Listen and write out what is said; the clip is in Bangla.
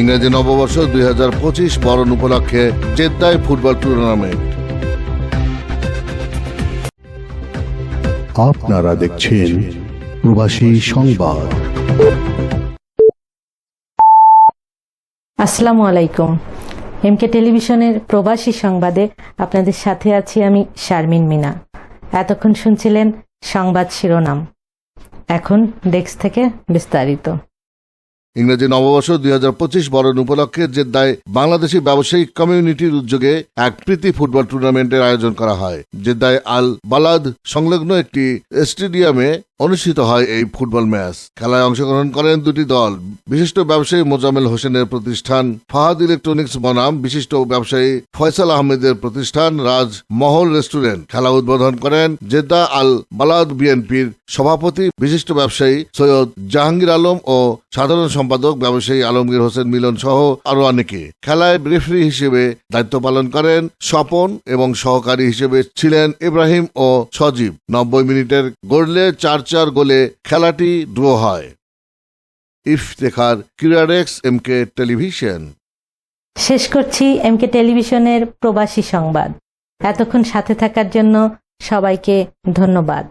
ইংরেজি নববর্ষ দুই হাজার পঁচিশ বরণ উপলক্ষে জেদ্দায় ফুটবল টুর্নামেন্ট। আপনারা দেখছেন প্রবাসী সংবাদ। আসসালামু আলাইকুম। এমকে টেলিভিশনের প্রবাসী সংবাদে আপনাদের সাথে আছি আমি শারমিন মিনা। এতক্ষণ শুনছিলেন সংবাদ শিরোনাম। এখন ডেস্ক থেকে বিস্তারিত। ইংরেজি নববর্ষ দুই হাজার পঁচিশ বরণ উপলক্ষে জেদ্দায় বাংলাদেশি ব্যবসায়িক কমিউনিটির উদ্যোগে এক প্রীতি ফুটবল টুর্নামেন্টের আয়োজন করা হয়। জেদ্দায় আল বালাদ সংলগ্ন একটি স্টেডিয়ামে অনুষ্ঠিত হয় এই ফুটবল ম্যাচ। খেলায় অংশগ্রহণ করেন দুটি দল। বিশিষ্ট ব্যবসায়ী মোজামেল হোসেনের প্রতিষ্ঠান, ফাহাদ ইলেকট্রনিক্স বনাম, বিশিষ্ট ব্যবসায়ী ফয়সাল আহমেদের প্রতিষ্ঠান, রাজ মহল রেস্টুরেন্ট। খেলা উদ্বোধন করেন জেদ্দা আল বালাদ বিএনপির সভাপতি, বিশিষ্ট ব্যবসায়ী সৈয়দ জাহাঙ্গীর আলম ও সাধারণ সম্পাদক ব্যবসায়ী আলমগীর হোসেন মিলন সহ আরও অনেকে। খেলায় রেফারি হিসেবে দায়িত্ব পালন করেন স্বপন এবং সহকারী হিসেবে ছিলেন ইব্রাহিম ও সজীব। নব্বই মিনিটের গড়লে চার চার গোলে খেলাটি ড্র হয়। ইফতেখার ক্রিয়ারেক্স এম কে টেলিভিশন শেষ করছি এম কে টেলিভিশনের প্রবাসী সংবাদ। এতক্ষণ সাথে থাকার জন্য সবাইকে ধন্যবাদ।